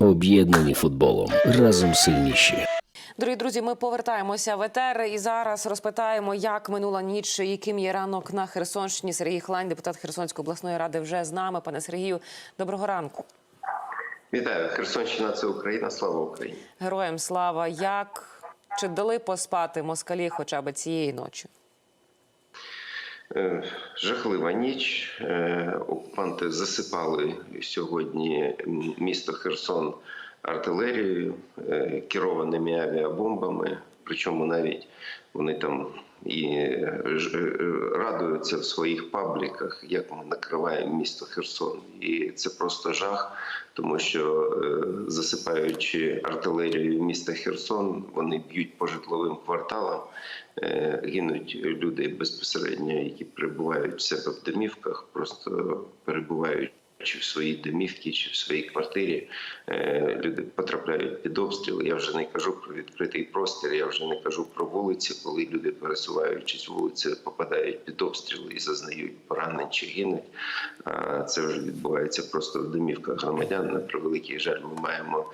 Об'єднані футболом. Разом сильніші. Дорогі друзі, ми повертаємося в етер і зараз розпитаємо, як минула ніч, яким є ранок на Херсонщині. Сергій Хлань, депутат Херсонської обласної ради, вже з нами. Пане Сергію, доброго ранку. Вітаю, Херсонщина це Україна. Слава Україні. Героям слава. Як чи дали поспати москалі хоча б цієї ночі? Е, Жахлива ніч. Е, Окупанти засипали сьогодні місто Херсон артилерією, е, керованими авіабомбами. Причому навіть вони там і е, е, радуються в своїх пабліках, як ми накриваємо місто Херсон. І це просто жах, тому що е, засипаючи артилерією міста Херсон, вони б'ють по житловим кварталам. Гинуть люди безпосередньо, які перебувають в себе в домівках, просто перебувають. Чи в своїй домівці, чи в своїй квартирі Е, люди потрапляють під обстріли. Я вже не кажу про відкритий простір, я вже не кажу про вулиці, коли люди, пересуваючись вулиці, попадають під обстріли і зазнають поранень чи гинуть. Це вже відбувається просто в домівках громадян. На превеликий жаль, ми маємо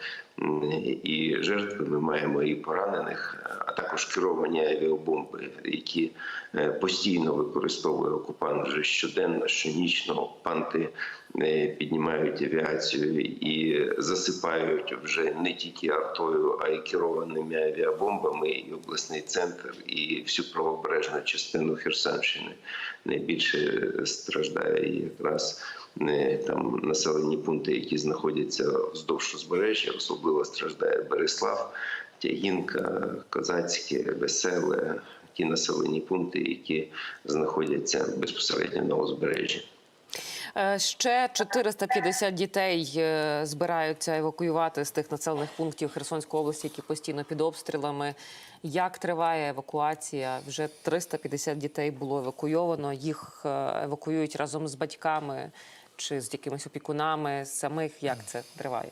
і жертви, ми маємо і поранених, а також керовані авіабомби, які е, постійно використовує окупант вже щоденно, щонічно. Окупанти е, піднімають авіацію і засипають вже не тільки артою, а й керованими авіабомбами і обласний центр, і всю правобережну частину Херсонщини. Найбільше страждає якраз е, там населені пункти, які знаходяться вздовж узбережжя, особливо страждає Береслав, Тягінка, Козацьке, Веселе. Ті населені пункти, які знаходяться безпосередньо на узбережжі. Е, Ще 450 дітей е, збираються евакуювати з тих населених пунктів Херсонської області, які постійно під обстрілами. Як триває евакуація? Вже 350 дітей було евакуйовано. Їх е, евакуюють разом з батьками чи з якимись опікунами самих. Як це триває?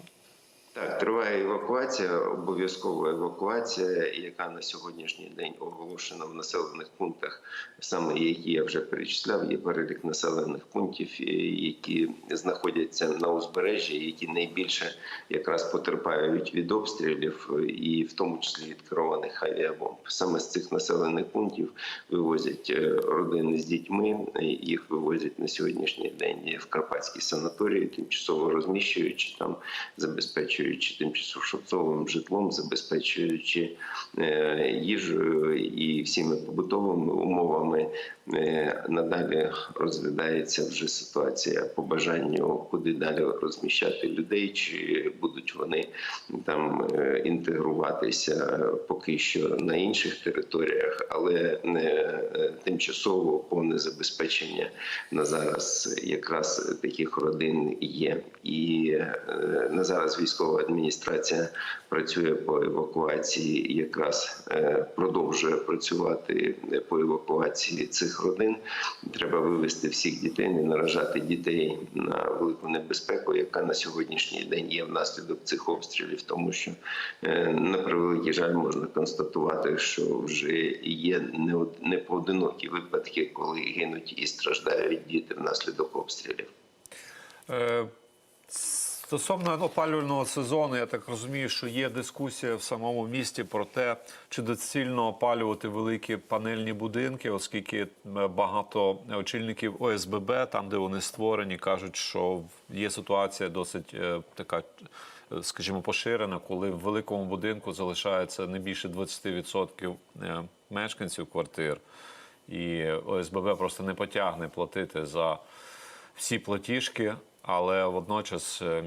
Так, триває евакуація, обов'язкова евакуація, яка на сьогоднішній день оголошена в населених пунктах, саме які я вже перечисляв. Є перелік населених пунктів, е, які знаходяться на узбережжі, які найбільше якраз потерпають від обстрілів, і в тому числі від керованих авіабомб. Саме з цих населених пунктів вивозять е, родини з дітьми. Їх вивозять на сьогоднішній день в Карпатській санаторії, тимчасово розміщуючи там, забезпечуючи тимчасовим житлом, забезпечуючи е, їжею і всіми побутовими умовами. Е, Надалі розглядається вже ситуація по бажанню, куди далі розміщати людей, чи будуть вони там е, інтегруватися поки що на інших територіях, але не тимчасово повне забезпечення на зараз якраз таких родин є. І на зараз військова адміністрація працює по евакуації, якраз е, продовжує працювати по евакуації цих родин. Треба вивести всіх дітей, не наражати дітей на велику небезпеку, яка на сьогоднішній день є внаслідок цих обстрілів, тому що е, на превеликий жаль можна констатувати, що вже є не од- не поодинокі випадки, коли гинуть і страждають діти внаслідок обстрілів. Стосовно опалювального сезону, я так розумію, що є дискусія в самому місті про те, чи доцільно опалювати великі панельні будинки, оскільки е, багато очільників ОСББ, там де вони створені, кажуть, що є ситуація досить е, така, е, скажімо, поширена, коли в великому будинку залишається не більше 20% е, мешканців квартир, і ОСББ просто не потягне платити за всі платіжки, але водночас е,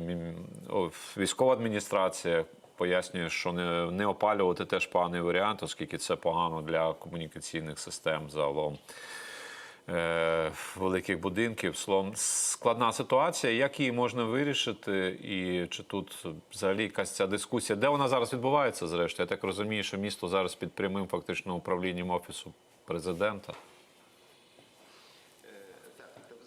військова адміністрація пояснює, що не, не опалювати теж поганий варіант, оскільки це погано для комунікаційних систем загалом. е, Великих будинків словом складна ситуація. Як її можна вирішити, і чи тут взагалі якась ця дискусія? Де вона зараз відбувається? Зрештою, я так розумію, що місто зараз під прямим фактично управлінням офісу президента.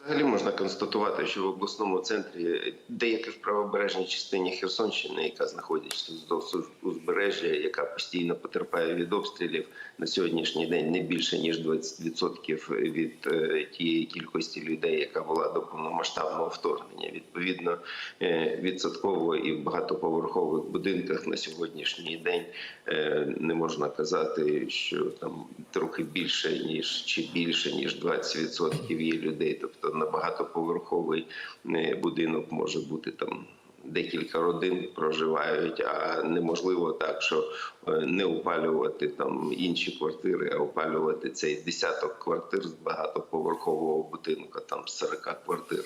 Взагалі можна констатувати, що в обласному центрі, деякі в правобережній частині Херсонщини, яка знаходиться вздовж узбережжя, яка постійно потерпає від обстрілів, на сьогоднішній день не більше ніж 20% від е, тієї кількості людей, яка була до повномасштабного вторгнення. Відповідно, е, відсотково і в багатоповерхових будинках на сьогоднішній день е, не можна казати, що там трохи більше ніж чи більше ніж 20% є людей. Тобто на багатоповерховий е, будинок може бути там. Декілька родин проживають, а неможливо так, що е, не опалювати там інші квартири, а опалювати цей десяток квартир з багатоповерхового будинку, там з 40 квартир.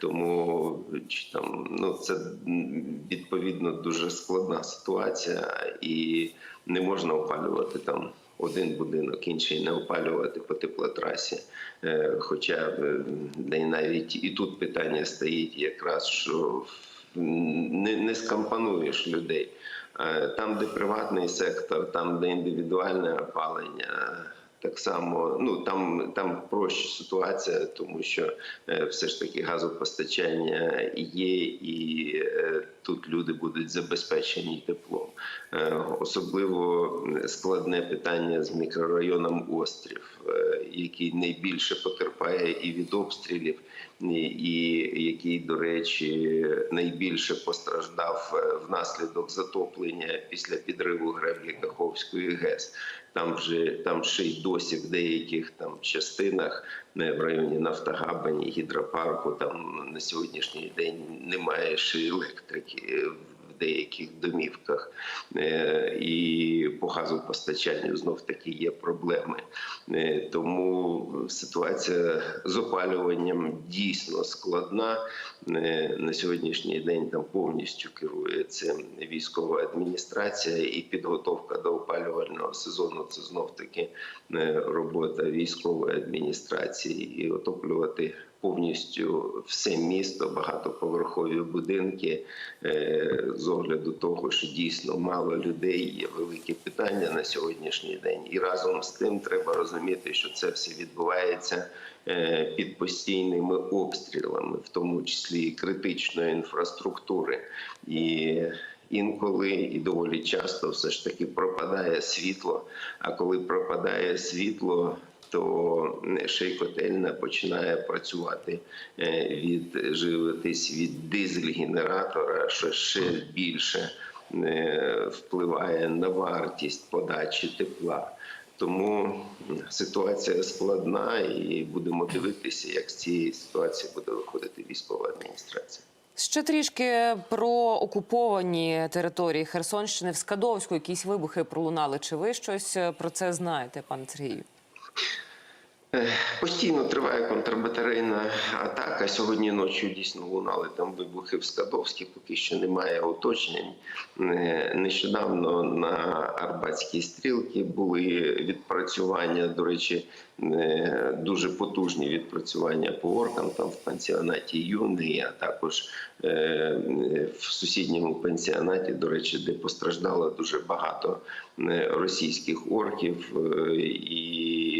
Тому чи там ну це відповідно дуже складна ситуація, і не можна опалювати там один будинок, інший не опалювати по теплотрасі. Е, Хоча е, навіть і тут питання стоїть якраз, що не, скомпонуєш людей. Е, Там, де приватний сектор, там, де індивідуальне опалення, так само ну там, там проще ситуація, тому що все ж таки газопостачання є, і тут люди будуть забезпечені теплом. Е, Особливо складне питання з мікрорайоном Острів, е, який найбільше потерпає і від обстрілів, і, який, до речі, найбільше постраждав е, внаслідок затоплення після підриву греблі Каховської ГЕС. Там вже там ще й досі в деяких там частинах не в районі Нафтогабані, гідропарку. Там на сьогоднішній день немає ще електрики деяких домівках, Е, і по газопостачанню знов таки є проблеми. Е, Тому ситуація з опалюванням дійсно складна. Е, На сьогоднішній день там повністю керує цим військова адміністрація і підготовка до опалювального сезону. Це знов таки робота військової адміністрації і отоплювати повністю все місто, багатоповерхові будинки е, з огляду того, що дійсно мало людей, є великі питання на сьогоднішній день. І разом з тим треба розуміти, що це все відбувається е, під постійними обстрілами, в тому числі і критичної інфраструктури. І Інколи і доволі часто все ж таки пропадає світло. А коли пропадає світло, то й починає працювати е, від живитись від дизель-генератора, що ще більше е, впливає на вартість подачі тепла. Тому ситуація складна, і будемо дивитися, як з цієї ситуації буде виходити військова адміністрація. Ще трішки про окуповані території Херсонщини в Скадовську. Якісь вибухи пролунали. Чи ви щось про це знаєте, пане Сергію? Е, Постійно триває контрбатарейна атака. Сьогодні ночі дійсно лунали там вибухи в Скадовській, поки що немає уточнень. Е, Нещодавно на Арбатській стрілці були відпрацювання, до речі, е, дуже потужні відпрацювання по оркам там в пансіонаті Юний, а також в сусідньому пансіонаті, до речі, де постраждало дуже багато російських орків і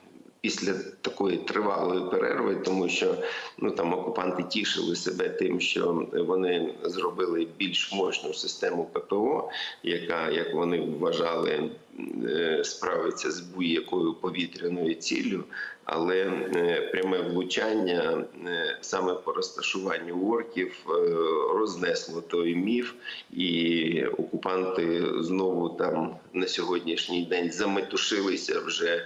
після такої тривалої перерви, тому що ну там окупанти тішили себе тим, що вони зробили більш мощну систему ППО, яка, як вони вважали, е, справиться з будь-якою повітряною ціллю. Але е, пряме влучання е, саме по розташуванню орків рознесло той міф, і окупанти знову там на сьогоднішній день заметушилися вже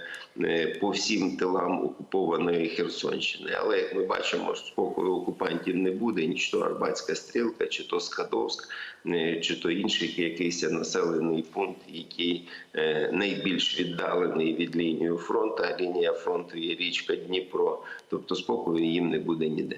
по всім тилам окупованої Херсонщини. Але як ми бачимо, спокою окупантів не буде. Ні то Арбатська стрілка, чи то Скадовськ, е, чи то інший якийсь населений пункт, який е, найбільш віддалений від лінії фронту. А лінія фронту є річка Дніпро. Тобто спокою їм не буде ніде.